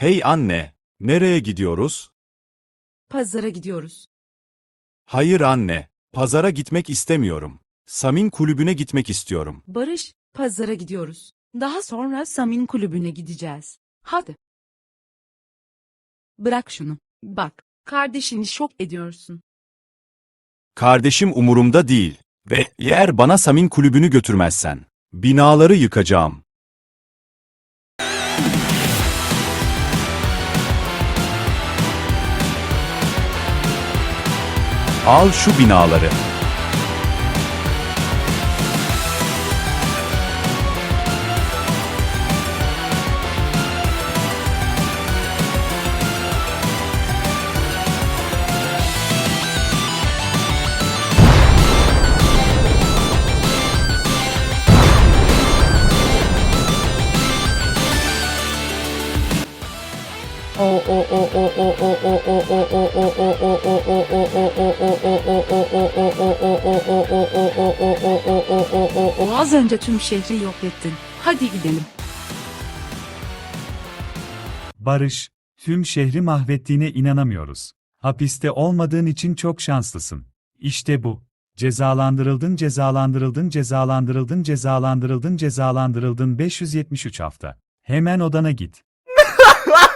Hey anne, nereye gidiyoruz? Pazara gidiyoruz. Hayır anne, pazara gitmek istemiyorum. Samin kulübüne gitmek istiyorum. Barış, pazara gidiyoruz. Daha sonra Samin kulübüne gideceğiz. Hadi. Bırak şunu. Bak, kardeşini şok ediyorsun. Kardeşim umurumda değil. Ve eğer bana Samin kulübünü götürmezsen, binaları yıkacağım. Al şu binaları. Az önce tüm şehri yok ettin. Hadi gidelim. Barış, tüm şehri mahvettiğine inanamıyoruz. Hapiste olmadığın için çok şanslısın. İşte bu. Cezalandırıldın, cezalandırıldın, cezalandırıldın, cezalandırıldın, cezalandırıldın 573 hafta. Hemen odana git.